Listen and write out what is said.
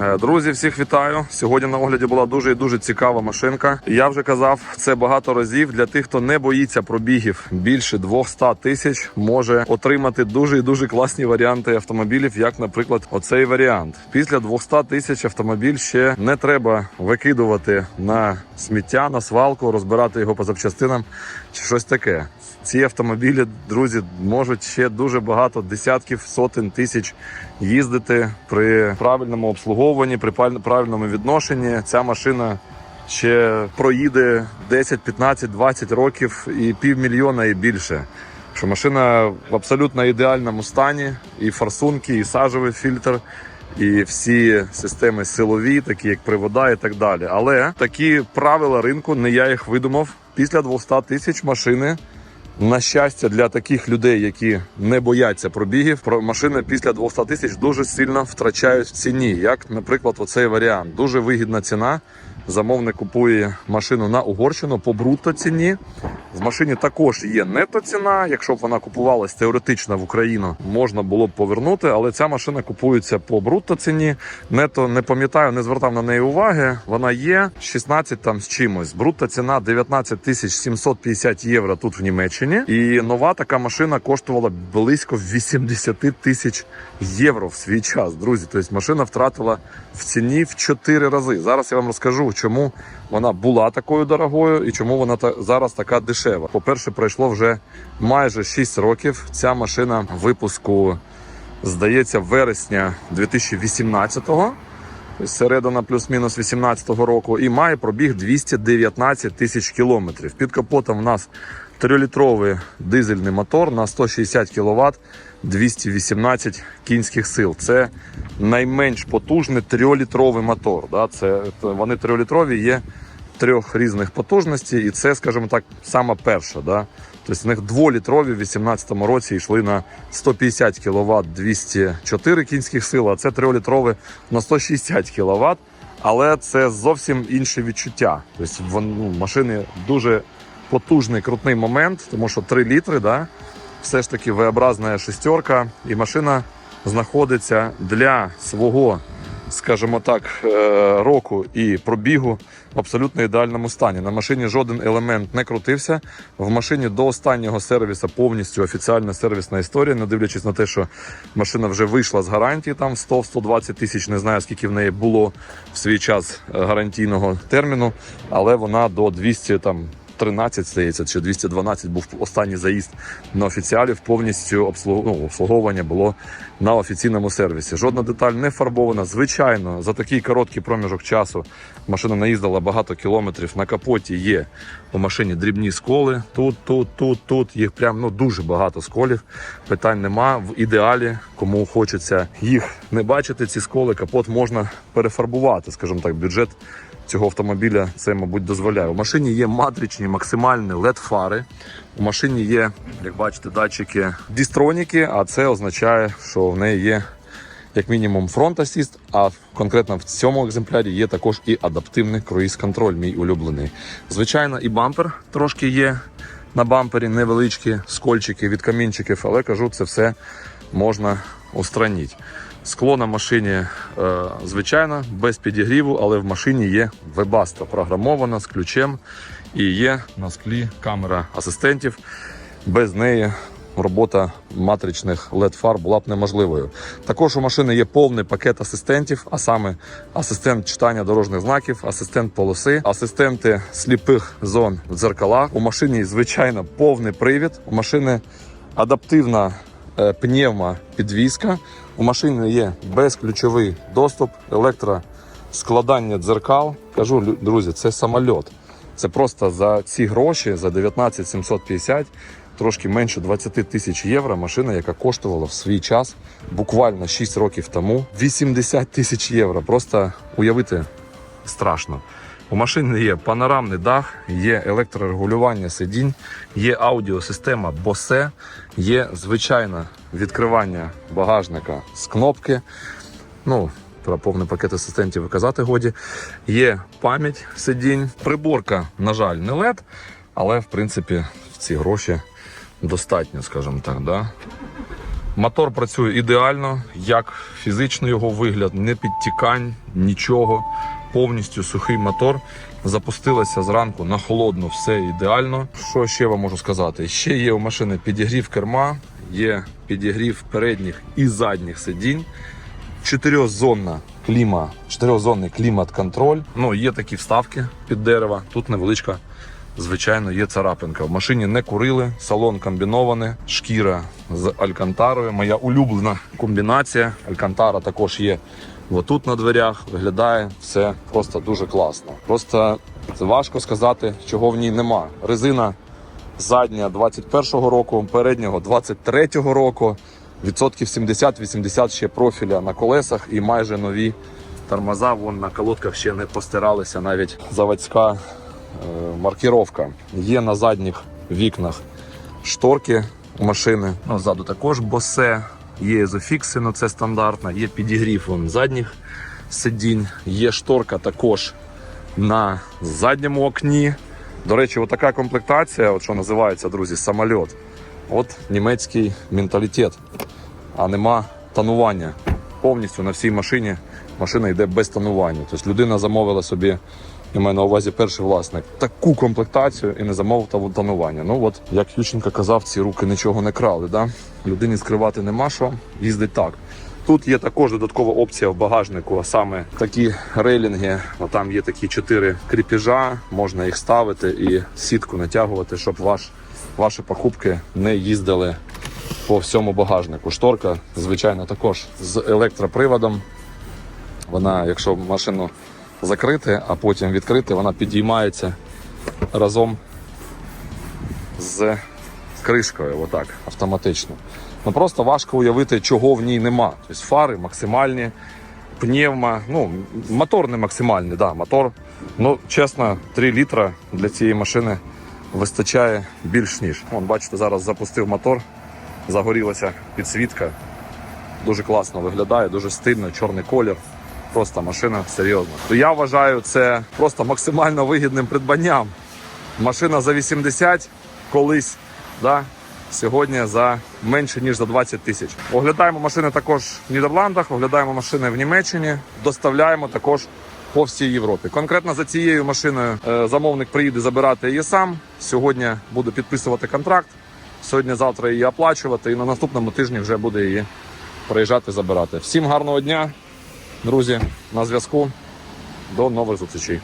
Е, Друзі, всіх вітаю. Сьогодні на огляді була дуже і дуже цікава машинка. Я вже казав це багато разів. Для тих, хто не боїться пробігів більше 200 тисяч, може отримати дуже і дуже класні варіанти автомобілів, як, наприклад, оцей варіант. Після 200 тисяч автомобіль ще не треба викидувати на сміття, на свалку, розбирати його по запчастинам чи щось таке. Ці автомобілі, друзі, можуть ще дуже багато десятків сотень тисяч їздити при правильному обслуговуванні, при правильному відношенні. Ця машина ще проїде 10, 15, 20 років і півмільйона і більше. Що машина в абсолютно ідеальному стані, і форсунки, і сажевий фільтр, і всі системи силові, такі як привода і так далі. Але такі правила ринку, не я їх видумав. Після 200 тисяч машини на щастя, для таких людей, які не бояться пробігів, про машини після 200 тисяч дуже сильно втрачають в ціні. Як, наприклад, оцей варіант. Дуже вигідна ціна. Замовник купує машину на Угорщину по брутто ціні. В машині також є нетто ціна. Якщо б вона купувалась теоретично в Україну, можна було б повернути, але ця машина купується по брутто ціні. Нето не пам'ятаю, не звертав на неї уваги. Вона є 16 там з чимось. Брутто ціна 19 тисяч 750 євро тут в Німеччині. І нова така машина коштувала близько 80 тисяч євро в свій час. Друзі, тобто машина втратила в ціні в 4 рази. Зараз я вам розкажу, чому вона була такою дорогою і чому вона та зараз така дешева. По-перше, пройшло вже майже 6 років. Ця машина випуску здається вересня 2018-го. тобто Середина плюс-мінус 18-го року, і має пробіг 219 тисяч кілометрів. Під капотом в нас 3-літровий дизельний мотор на 160 кВт, 218 кінських сил. Це найменш потужний 3-літровий мотор. Да? Це, вони 3-літрові є трьох різних потужностей, і це, скажімо так, сама перша. Да? Тобто в них дволітрові в 2018 році йшли на 150 кВт 204 кінських сил, а це трьохлітрові на 160 кВт. Але це зовсім інше відчуття. Тобто ну, машини дуже потужний крутний момент, тому що 3 літри, да, все ж таки V-образна шестерка, і машина знаходиться для свого, скажімо так, е, року і пробігу в абсолютно ідеальному стані. На машині жоден елемент не крутився. В машині до останнього сервіса повністю офіціальна сервісна історія, не дивлячись на те, що машина вже вийшла з гарантії, там 100-120 тисяч, не знаю скільки в неї було в свій час е, гарантійного терміну, але вона до 200 там. 13, здається, чи 212 був останній заїзд на офіціалів. Повністю обслуг... ну, обслуговування було на офіційному сервісі. Жодна деталь не фарбована. Звичайно, за такий короткий проміжок часу машина наїздила багато кілометрів. На капоті є у машині дрібні сколи. Тут, тут, тут, тут. Їх прям ну дуже багато сколів. Питань нема. В ідеалі, кому хочеться їх не бачити, ці сколи, капот можна перефарбувати, скажімо так, бюджет цього автомобіля це, мабуть, дозволяє. У машині є матричні максимальні LED-фари. У машині є, як бачите, датчики дістроніки, а це означає, що в неї є як мінімум фронт асіст, а конкретно в цьому екземплярі є також і адаптивний круїз-контроль, мій улюблений. Звичайно, і бампер трошки є на бампері, невеличкі скольчики від камінчиків, але кажу, це все можна устранити. Скло на машині е, звичайно, без підігріву, але в машині є вебаста програмована з ключем і є на склі камера асистентів. Без неї робота матричних led фар була б неможливою. Також у машини є повний пакет асистентів, а саме асистент читання дорожніх знаків, асистент полоси, асистенти сліпих зон в дзеркалах. У машині, звичайно, повний привід. У машини адаптивна пневма підвізка. У машини є безключовий доступ, електроскладання дзеркал. Кажу, друзі, це самольот. Це просто за ці гроші, за 19 750, трошки менше 20 тисяч євро. Машина, яка коштувала в свій час буквально 6 років тому 80 тисяч євро. Просто уявити страшно. У машини є панорамний дах, є електрорегулювання сидінь, є аудіосистема Bose, є звичайне відкривання багажника з кнопки. Ну, про повний пакет асистентів і казати годі. Є пам'ять сидінь. Приборка, на жаль, не LED, але в принципі ці гроші достатньо, скажімо так. Да? Мотор працює ідеально, як фізичний його вигляд, не підтікань, нічого. Повністю сухий мотор. Запустилася зранку на холодно, все ідеально. Що ще вам можу сказати? Ще є у машини підігрів керма, є підігрів передніх і задніх сидінь чотирьохзонна кліма, чотирьохзонний клімат-контроль. Ну, є такі вставки під дерева. Тут невеличка, звичайно, є царапинка. В машині не курили, салон комбінований, шкіра з алькантарою. Моя улюблена комбінація. Алькантара також є отут на дверях. Виглядає все просто дуже класно. Просто це важко сказати, чого в ній нема. Резина задня 21-го року, переднього 23-го року. Відсотків 70-80 ще профіля на колесах і майже нові тормоза. Вон на колодках ще не постиралися, навіть заводська е, маркіровка. Є на задніх вікнах шторки машини. Ну, ззаду також босе, є ізофікси, ну це стандартно, є підігрів вон задніх сидінь, є шторка також на задньому окні. До речі, отака комплектація, от що називається, друзі, самольот. От німецький менталітет, а нема тонування. Повністю на всій машині машина йде без тонування. Тобто людина замовила собі, я маю на увазі перший власник, таку комплектацію і не замовив та- тонування. Ну от, як Ющенко казав, ці руки нічого не крали. Да? Людині скривати нема що, їздить так. Тут є також додаткова опція в багажнику, а саме такі рейлінги. Там є такі чотири кріпіжа, можна їх ставити і сітку натягувати, щоб ваш, ваші покупки не їздили по всьому багажнику. Шторка, звичайно, також з електроприводом. Вона, якщо машину закрити, а потім відкрити, вона підіймається разом з кришкою, отак, автоматично. Ну просто важко уявити, чого в ній нема. Тобто фари максимальні, пневма, ну, мотор не максимальний, да, мотор. Ну, чесно, 3 літра для цієї машини вистачає більш ніж. Вон, бачите, зараз запустив мотор, загорілася підсвітка. Дуже класно виглядає, дуже стильно, чорний колір. Просто машина серйозна. Я вважаю це просто максимально вигідним придбанням. Машина за 80 колись, да, сьогодні за менше ніж за 20 тисяч. Оглядаємо машини також в Нідерландах, оглядаємо машини в Німеччині, доставляємо також по всій Європі. Конкретно за цією машиною е, замовник приїде забирати її сам. Сьогодні буде підписувати контракт. Сьогодні-завтра її оплачувати, і на наступному тижні вже буде її приїжджати забирати. Всім гарного дня, друзі, на зв'язку. До нових зустрічей.